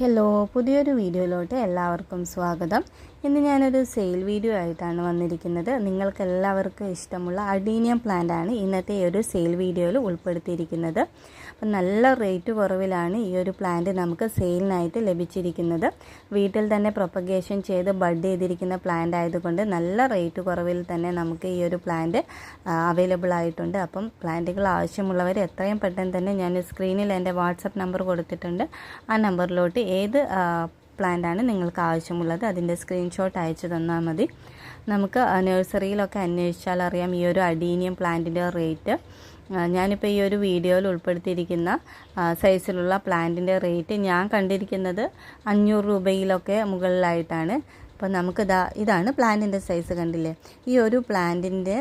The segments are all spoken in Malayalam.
ഹലോ പുതിയൊരു വീഡിയോയിലോട്ട് എല്ലാവർക്കും സ്വാഗതം. ഇന്ന് ഞാനൊരു സെയിൽ വീഡിയോ ആയിട്ടാണ് വന്നിരിക്കുന്നത്. നിങ്ങൾക്ക് എല്ലാവർക്കും ഇഷ്ടമുള്ള അഡീനിയം പ്ലാന്റ് ആണ് ഇന്നത്തെ ഈ ഒരു സെയിൽ വീഡിയോയിൽ ഉൾപ്പെടുത്തിയിരിക്കുന്നത്. അപ്പം നല്ല റേറ്റ് കുറവിലാണ് ഈ ഒരു പ്ലാന്റ് നമുക്ക് സെയിലിനായിട്ട് ലഭിച്ചിരിക്കുന്നത്. വീട്ടിൽ തന്നെ പ്രൊപ്പഗേഷൻ ചെയ്ത് ബഡ് ചെയ്തിരിക്കുന്ന പ്ലാന്റ് ആയതുകൊണ്ട് നല്ല റേറ്റ് കുറവിൽ തന്നെ നമുക്ക് ഈ ഒരു പ്ലാന്റ് അവൈലബിൾ ആയിട്ടുണ്ട്. അപ്പം പ്ലാന്റുകൾ ആവശ്യമുള്ളവർ എത്രയും പെട്ടെന്ന് തന്നെ ഞാൻ സ്ക്രീനിൽ എന്റെ വാട്സപ്പ് നമ്പർ കൊടുത്തിട്ടുണ്ട്. ആ നമ്പറിലോട്ട് ഏത് പ്ലാന്റാണ് നിങ്ങൾക്ക് ആവശ്യമുള്ളത് അതിന്റെ സ്ക്രീൻഷോട്ട് അയച്ചു തന്നാൽ മതി. നമുക്ക് നഴ്സറിയിലൊക്കെ അന്വേഷിച്ചാൽ അറിയാം ഈ ഒരു അഡീനിയം പ്ലാന്റിന്റെ റേറ്റ് ഞാനിപ്പോൾ ഈ ഒരു വീഡിയോയിൽ ഉൾപ്പെടുത്തിയിരിക്കുന്ന സൈസിലുള്ള പ്ലാന്റിന്റെ റേറ്റ് ഞാൻ കണ്ടിരിക്കുന്നത് അഞ്ഞൂറ് രൂപയിലൊക്കെ മുകളിലായിട്ടാണ്. അപ്പോൾ നമുക്ക് ഇതാ ഇതാണ് പ്ലാന്റിന്റെ സൈസ് കണ്ടില്ലേ? ഈ ഒരു പ്ലാന്റിന്റെ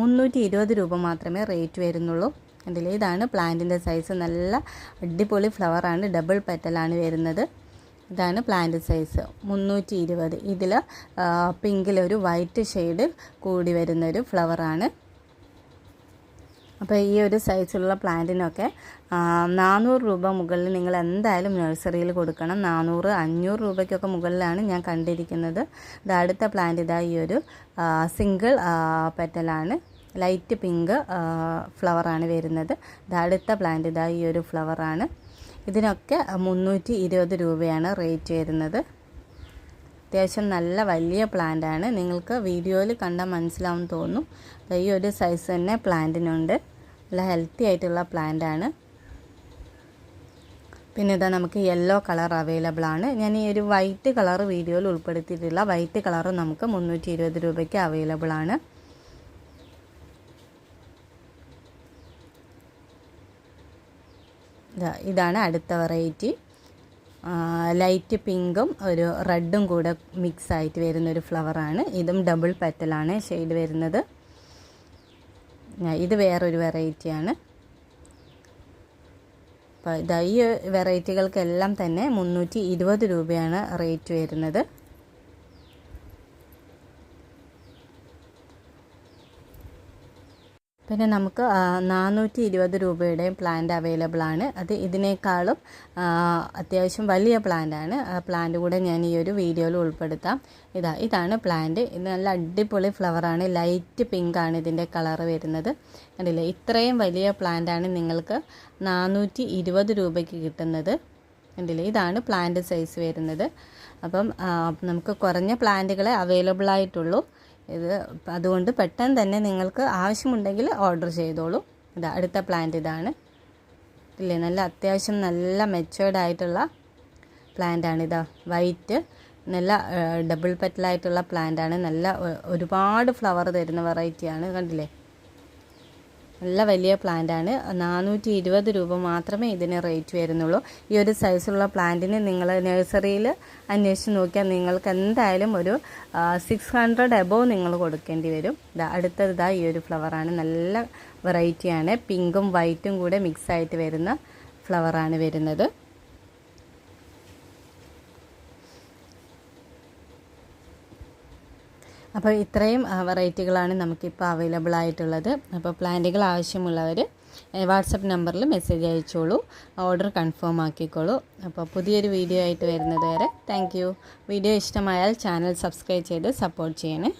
മുന്നൂറ്റി രൂപ മാത്രമേ റേറ്റ് വരുന്നുള്ളൂ. കണ്ടില്ലേ? ഇതാണ് പ്ലാന്റിന്റെ സൈസ് നല്ല അടിപൊളി ഫ്ലവറാണ് ഡബിൾ പെറ്റലാണ് വരുന്നത്. ഇതാണ് പ്ലാന്റ് സൈസ് മുന്നൂറ്റി ഇരുപത് ഇതിൽ പിങ്കിലൊരു വൈറ്റ് ഷെയ്ഡ് കൂടി വരുന്നൊരു ഫ്ലവറാണ് അപ്പോൾ ഈ ഒരു സൈസുള്ള പ്ലാന്റിനൊക്കെ നാനൂറ് രൂപ മുകളിൽ നിങ്ങൾ എന്തായാലും നഴ്സറിയിൽ കൊടുക്കണം. നാനൂറ് അഞ്ഞൂറ് രൂപയ്ക്കൊക്കെ മുകളിലാണ് ഞാൻ കണ്ടിരിക്കുന്നത്. ഇത് അടുത്ത പ്ലാന്റ് ഇതാ ഈ ഒരു സിംഗിൾ പെറ്റലാണ് ലൈറ്റ് പിങ്ക് ഫ്ലവറാണ് വരുന്നത്. അടുത്ത പ്ലാന്റ് ഇതാ ഈ ഒരു ഫ്ലവറാണ്. ഇതിനൊക്കെ മുന്നൂറ്റി ഇരുപത് രൂപയാണ് റേറ്റ് വരുന്നത്. അത്യാവശ്യം നല്ല വലിയ പ്ലാന്റാണ് നിങ്ങൾക്ക് വീഡിയോയിൽ കണ്ടാൽ മനസ്സിലാവും തോന്നും. ഈ ഒരു സൈസ് തന്നെ പ്ലാന്റിനുണ്ട് നല്ല ഹെൽത്തി ആയിട്ടുള്ള പ്ലാന്റാണ് പിന്നെ ഇതാ നമുക്ക് യെല്ലോ കളർ അവൈലബിൾ ആണ്. ഞാൻ ഈ ഒരു വൈറ്റ് കളർ വീഡിയോയിൽ ഉൾപ്പെടുത്തിയിട്ടുള്ള വൈറ്റ് കളർ നമുക്ക് മുന്നൂറ്റി ഇരുപത് രൂപയ്ക്ക് അവൈലബിൾ ആണ്. ഇതാണ് അടുത്ത വെറൈറ്റി. ലൈറ്റ് പിങ്കും ഒരു റെഡും കൂടെ മിക്സ് ആയിട്ട് വരുന്ന വരുന്നൊരു ഫ്ലവറാണ്. ഇതും ഡബിൾ പെറ്റലാണ് ഷെയ്ഡ് വരുന്നത്. ഇത് വേറൊരു വെറൈറ്റിയാണ്. അപ്പോൾ ഇതാ ഈ വെറൈറ്റികൾക്കെല്ലാം തന്നെ മുന്നൂറ്റി ഇരുപത് രൂപയാണ് റേറ്റ് വരുന്നത്. പിന്നെ നമുക്ക് നാനൂറ്റി ഇരുപത് രൂപയുടെയും പ്ലാന്റ് അവൈലബിൾ ആണ്. അത് ഇതിനേക്കാളും അത്യാവശ്യം വലിയ പ്ലാന്റ് ആണ്. ആ പ്ലാന്റ് കൂടെ ഞാൻ ഈ ഒരു വീഡിയോയിൽ ഉൾപ്പെടുത്താം. ഇതാ ഇതാണ് പ്ലാന്റ് ഇത് നല്ല അടിപൊളി ഫ്ലവറാണ് ലൈറ്റ് പിങ്ക് ആണ് ഇതിന്റെ കളർ വരുന്നത്. കണ്ടില്ലേ? ഇത്രയും വലിയ പ്ലാന്റ് ആണ് നിങ്ങൾക്ക് നാനൂറ്റി ഇരുപത് രൂപയ്ക്ക് കിട്ടുന്നത്. കണ്ടില്ലേ? ഇതാണ് പ്ലാന്റ് സൈസ് വരുന്നത്. അപ്പം നമുക്ക് കുറഞ്ഞ പ്ലാന്റുകളെ അവൈലബിൾ ആയിട്ടുള്ളൂ. ഇത് അതുകൊണ്ട് പെട്ടെന്ന് തന്നെ നിങ്ങൾക്ക് ആവശ്യമുണ്ടെങ്കിൽ ഓർഡർ ചെയ്തോളൂ. ഇതാ അടുത്ത പ്ലാന്റ് ഇതാണ്. ഇല്ലേ നല്ല അത്യാവശ്യം നല്ല മെച്ചേർഡ് ആയിട്ടുള്ള പ്ലാന്റാണ് ഇതാ വൈറ്റ് നല്ല ഡബിൾ പെറ്റലായിട്ടുള്ള പ്ലാന്റാണ് നല്ല ഒരുപാട് ഫ്ലവർ തരുന്ന വെറൈറ്റിയാണ് കണ്ടില്ലേ? നല്ല വലിയ പ്ലാന്റാണ് നാനൂറ്റി ഇരുപത് രൂപ മാത്രമേ ഇതിന് റേറ്റ് വരുന്നുള്ളൂ. ഈ ഒരു സൈസുള്ള പ്ലാന്റിന് നിങ്ങൾ നഴ്സറിയിൽ അന്വേഷിച്ച് നോക്കിയാൽ നിങ്ങൾക്ക് എന്തായാലും ഒരു സിക്സ് ഹൺഡ്രഡ് എബോവ് നിങ്ങൾ കൊടുക്കേണ്ടി വരും. അടുത്തത് ഇതാ ഈ ഒരു ഫ്ലവറാണ് നല്ല വെറൈറ്റിയാണ് പിങ്കും വൈറ്റും കൂടെ മിക്സ് ആയിട്ട് വരുന്ന ഫ്ലവറാണ് വരുന്നത്. അപ്പോൾ ഇത്രയും വെറൈറ്റികളാണ് നമുക്കിപ്പോൾ അവൈലബിൾ ആയിട്ടുള്ളത്. അപ്പോൾ പ്ലാന്റുകൾ ആവശ്യമുള്ളവർ വാട്സപ്പ് നമ്പറിൽ മെസ്സേജ് അയച്ചോളൂ ഓർഡർ കൺഫേം ആക്കിക്കോളൂ. അപ്പോൾ പുതിയൊരു വീഡിയോ ആയിട്ട് വരുന്നത് വരെ താങ്ക് വീഡിയോ ഇഷ്ടമായാൽ ചാനൽ സബ്സ്ക്രൈബ് ചെയ്ത് സപ്പോർട്ട് ചെയ്യണേ.